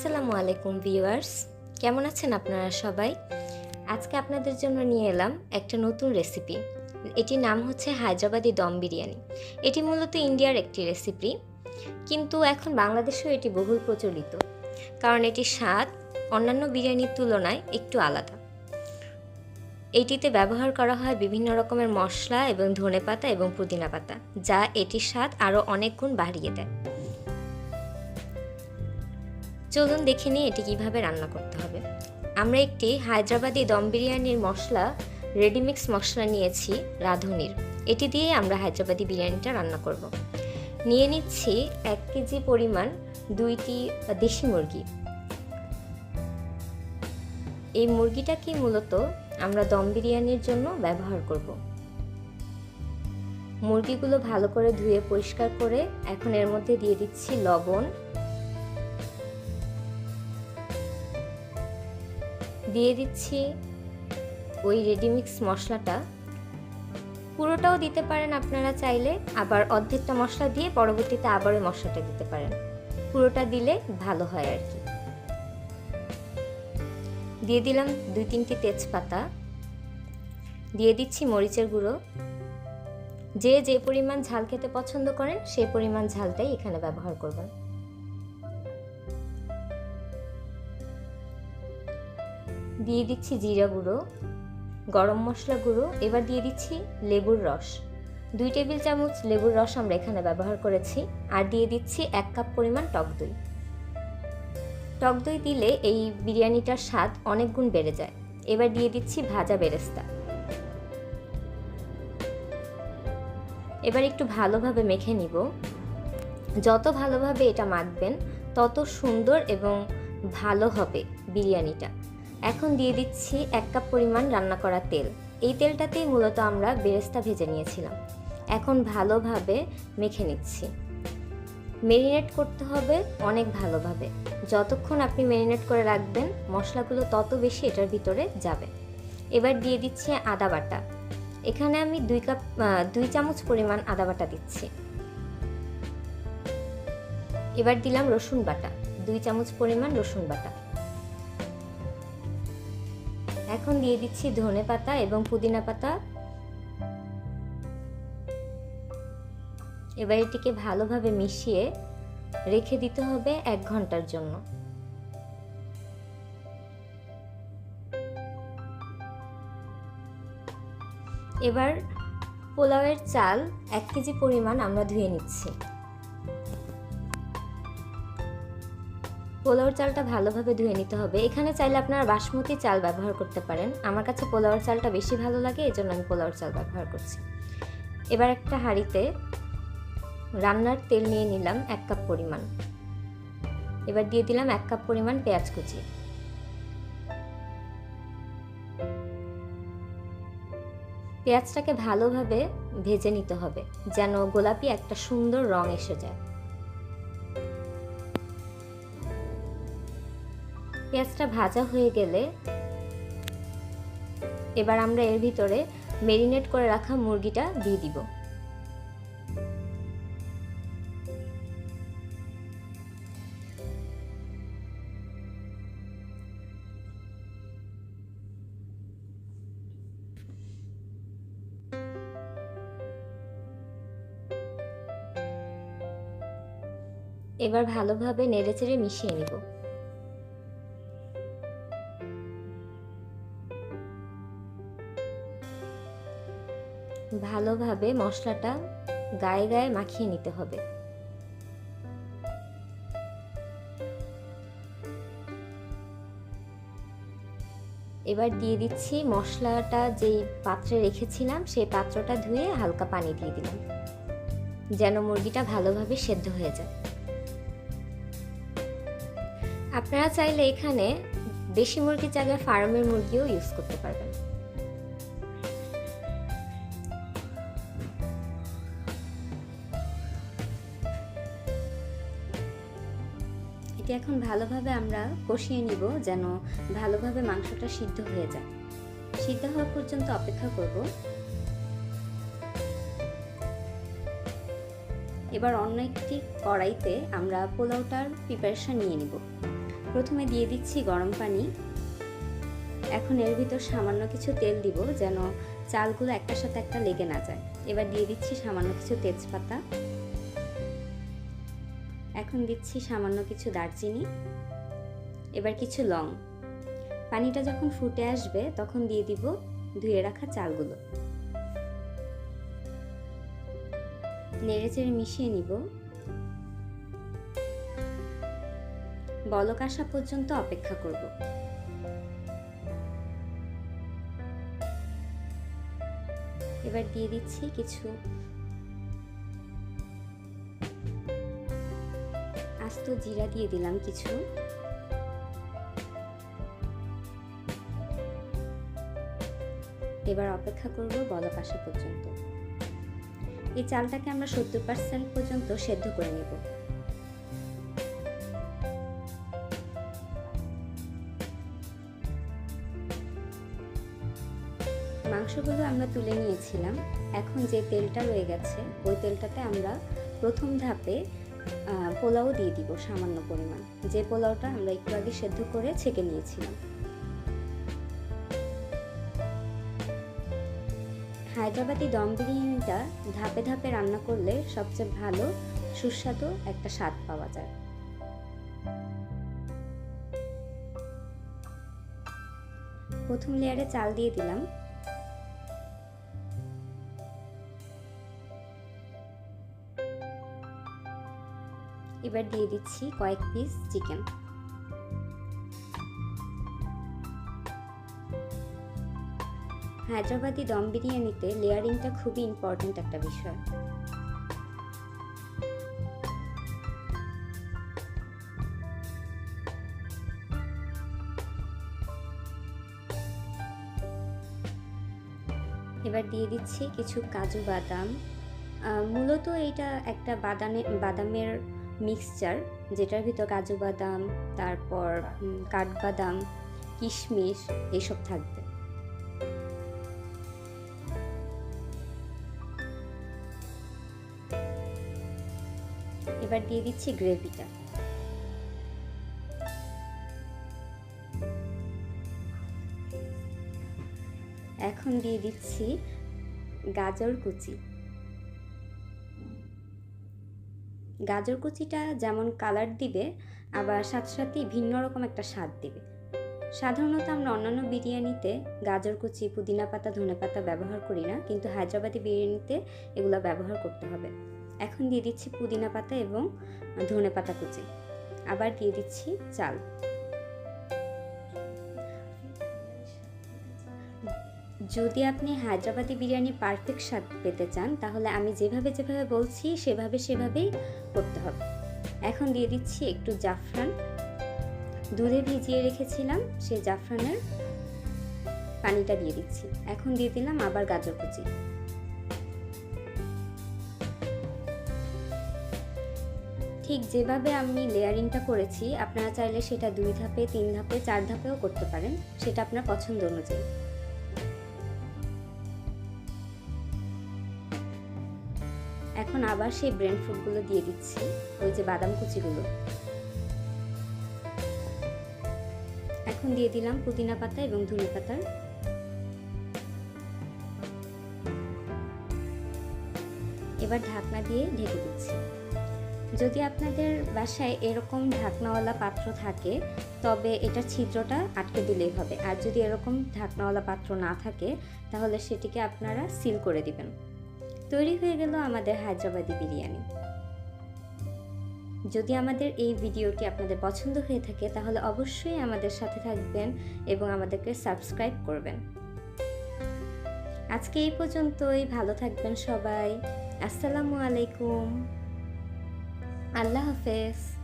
আসসালামু আলাইকুম ভিউয়ার্স। কেমন আছেন আপনারা সবাই? আজকে আপনাদের জন্য নিয়ে এলাম একটা নতুন রেসিপি। এটির নাম হচ্ছে হায়দ্রাবাদি দম বিরিয়ানি। এটি মূলত ইন্ডিয়ার একটি রেসিপি, কিন্তু এখন বাংলাদেশেও এটি বহুল প্রচলিত, কারণ এটির স্বাদ অন্যান্য বিরিয়ানির তুলনায় একটু আলাদা। এটিতে ব্যবহার করা হয় বিভিন্ন রকমের মশলা এবং ধনেপাতা এবং পুদিনা পাতা, যা এটির স্বাদ আরও অনেক গুণ বাড়িয়ে দেয়। চলুন দেখে নিই এটি কীভাবে রান্না করতে হবে। আমরা একটি হায়দ্রাবাদি দম বিরিয়ানির মশলা, রেডিমিক্স মশলা নিয়েছি রাঁধুনির। এটি দিয়ে আমরা হায়দ্রাবাদি বিরিয়ানিটা রান্না করব। নিয়ে নিচ্ছি এক কেজি পরিমাণ দুইটি দেশি মুরগি। এই মুরগিটাকে মূলত আমরা দম বিরিয়ানির জন্য ব্যবহার করব। মুরগিগুলো ভালো করে ধুয়ে পরিষ্কার করে এখন এর মধ্যে দিয়ে দিচ্ছি লবণ দিয়ে দিচ্ছি ওই রেডিমিক্স মশলাটা। পুরোটাও দিতে পারেন আপনারা চাইলে, আবার অর্ধেকটা মশলা দিয়ে পরবর্তীতে আবার ওই মশলাটা দিতে পারেন। পুরোটা দিলে ভালো হয় আর কি। দিয়ে দিলাম দুই তিনটি তেজপাতা। দিয়ে দিচ্ছি মরিচের গুঁড়ো। যে যে পরিমাণ ঝাল খেতে পছন্দ করেন সেই পরিমাণ ঝালটাই এখানে ব্যবহার করবেন। দিয়ে দিচ্ছি জিরা গুঁড়ো, গরম মশলা গুঁড়ো, এবার দিয়ে দিচ্ছি লেবুর রস। দুই টেবিল চামচ লেবুর রস আমরা এখানে ব্যবহার করেছি আর দিয়ে দিচ্ছি এক কাপ পরিমাণ টক দই। টক দই দিলে এই বিরিয়ানিটার স্বাদ অনেক গুণ বেড়ে যায়। এবার দিয়ে দিচ্ছি ভাজা বেরেস্তা। এবার একটু ভালোভাবে মেখে নিব। যত ভালোভাবে এটা মাখবেন, তত সুন্দর এবং ভালো হবে বিরিয়ানিটা। এখন দিয়ে দিচ্ছি এক কাপ পরিমাণ রান্না করা তেল। এই তেলটাতেই মূলত আমরা বেরেস্তা ভেজে নিয়েছিলাম। এখন ভালোভাবে মেখে নিচ্ছি। মেরিনেট করতে হবে অনেক ভালোভাবে। যতক্ষণ আপনি মেরিনেট করে রাখবেন, মশলাগুলো তত বেশি এটার ভিতরে যাবে। এবার দিয়ে দিচ্ছি আদা বাটা। এখানে আমি দুই কাপ দুই চামচ পরিমাণ আদা বাটা দিচ্ছি। এবার দিলাম রসুন বাটা। দুই চামচ পরিমাণ রসুন বাটা। এখন দিয়ে দিচ্ছি ধনে পাতা এবং পুদিনা পাতা। এবার এটিকে ভালোভাবে মিশিয়ে রেখে দিতে হবে এক ঘণ্টার জন্য। এবার পোলাওয়ের চাল এক কেজি পরিমাণ আমরা ধুয়ে নিচ্ছি। পোলাওর চালটা ভালোভাবে ধুয়ে নিতে হবে। এখানে চাইলে আপনারা বাসমতি চাল ব্যবহার করতে পারেন। আমার কাছে পোলাওর চালটা বেশি ভালো লাগে এই জন্য আমি পোলাওর চাল ব্যবহার করছি। এবার একটা হাঁড়িতে রান্নার তেল নিয়ে নিলাম এক কাপ পরিমাণ। এবার দিয়ে দিলাম এক কাপ পরিমাণ পেঁয়াজ কুচি। পেঁয়াজটাকে ভালোভাবে ভেজে নিতে হবে, যেন গোলাপি একটা সুন্দর রং এসে যায়। পেঁয়াজটা ভাজা হয়ে গেলে এবার আমরা এর ভিতরে মেরিনেট করে রাখা মুরগিটা দিয়ে দিব। এবার ভালোভাবে নেড়েচেড়ে মিশিয়ে নিব। ভালোভাবে মশলাটা গায়ে গায়ে মাখিয়ে নিতে হবে। এবার দিয়ে দিচ্ছি মশলাটা যেই পাত্রে রেখেছিলাম, সেই পাত্রটা ধুয়ে হালকা পানি দিয়ে দিলাম। যেন মুরগিটা ভালোভাবে সেদ্ধ হয়ে যায়। আপনারা চাইলে এখানে দেশি মুরগির জায়গায় ফার্মের মুরগিও ইউজ করতে পারবেন। এটি এখন ভালোভাবে আমরা কষিয়ে নিব যেন ভালোভাবে মাংসটা সিদ্ধ হয়ে যায়। সিদ্ধ হওয়া পর্যন্ত অপেক্ষা করব। এবার অন্য একটি কড়াইতে আমরা পোলাওটার প্রিপারেশন নিয়ে নিব। প্রথমে দিয়ে দিচ্ছি গরম পানি। এখন এর ভিতর সামান্য কিছু তেল দিব যেন চালগুলো একটার সাথে একটা লেগে না যায়। এবার দিয়ে দিচ্ছি সামান্য কিছু তেজপাতা। এখন দিচ্ছি সামান্য কিছু দারচিনি, এবার কিছু লং। পানিটা যখন ফুটে আসবে, তখন দিয়ে দিব ধুয়ে রাখা চালগুলো। নেড়ে চেড়ে মিশিয়ে নিব। বলক আসা পর্যন্ত অপেক্ষা করব। এবার দিয়ে দিচ্ছি কিছু আস্ত জিরা দিয়ে দিলাম কিছু। এবার অপেক্ষা করব বলক আসা পর্যন্ত। এই চালটাকে আমরা সত্তর পার্সেন্ট পর্যন্ত সেদ্ধ করে নেব। মাংসগুলো আমরা তুলে নিয়েছিলাম। এখন যে তেলটা রয়ে গেছে, ওই তেলটাতে আমরা প্রথম ধাপে পোলাও দিয়ে দিব সামান্য পরিমাণ। যে পোলাওটা আমরা একটু আগে সেদ্ধ করে ছেঁকে নিয়েছিলাম। হায়দ্রাবাদি দম বিরিয়ানিটা ধাপে ধাপে রান্না করলে সবচেয়ে ভালো, সুস্বাদু একটা স্বাদ পাওয়া যায়। প্রথম লেয়ারে চাল দিয়ে দিলাম। এবার দিয়ে দিচ্ছি কয়েক পিস চিকেন হায়দ্রাবাদি দম বিরিয়ানিতে লেয়ারিংটা খুবই ইম্পর্ট্যান্ট একটা বিষয়। এবার দিয়ে দিচ্ছি কিছু কাজু বাদাম। মূলত এটা একটা বাদামে, বাদামের মিক্সচার যেটার ভিতর কাজু বাদাম, তারপর কাঠবাদাম, কিশমিশ, এসব থাকবে। এবার দিয়ে দিচ্ছি গ্রেভিটা। এখন দিয়ে দিচ্ছি গাজর কুচি। গাজর কুচিটা যেমন কালার দিবে, আবার সাথে সাথে ভিন্ন রকম একটা স্বাদ দিবে। সাধারণত আমরা অন্যান্য বিরিয়ানিতে গাজর কুচি, পুদিনা পাতা, ধনে পাতা ব্যবহার করি না, কিন্তু হায়দ্রাবাদি বিরিয়ানিতে এগুলো ব্যবহার করতে হবে। এখন দিয়ে দিচ্ছি পুদিনা পাতা এবং ধনে পাতা কুচি। আবার দিয়ে দিচ্ছি চাল। যদি আপনি হায়দ্রাবাদি বিরিয়ানি পারফেক্ট স্বাদ পেতে চান, তাহলে আমি যেভাবে যেভাবে বলছি, সেভাবে সেভাবেই করতে হবে। এখন দিয়ে দিচ্ছি একটু জাফরান। দুধে ভিজিয়ে রেখেছিলাম সেই জাফরানের পানিটা দিয়ে দিচ্ছি। এখন দিয়ে দিলাম আবার গাজর কুচি। ঠিক যেভাবে আমি লেয়ারিংটা করেছি, আপনারা চাইলে সেটা দুই ধাপে, তিন ধাপে, চার ধাপেও করতে পারেন, সেটা আপনার পছন্দ অনুযায়ী। এখন আবার সেই ব্রেন ফুডগুলো দিয়ে দিচ্ছি, ওই যে বাদাম কুচিগুলো। এখন দিয়ে দিলাম পুদিনা পাতা এবং ধনে পাতার এবার ঢাকনা দিয়ে ঢেকে দিচ্ছি। যদি আপনাদের বাসায় এরকম ঢাকনাওয়ালা পাত্র থাকে, তবে এটার ছিদ্রটা আটকে দিলেই হবে। আর যদি এরকম ঢাকনাওয়ালা পাত্র না থাকে, তাহলে সেটিকে আপনারা সিল করে দিবেন। তৈরি হয়ে গেল আমাদের হায়দ্রাবাদি বিরিয়ানি। যদি আমাদের এই ভিডিওটি আপনাদের পছন্দ হয়ে থাকে, তাহলে অবশ্যই আমাদের সাথে থাকবেন এবং আমাদেরকে সাবস্ক্রাইব করবেন। আজকে এই পর্যন্তই, ভালো থাকবেন সবাই। আসসালামু আলাইকুম। আল্লাহ হাফেজ।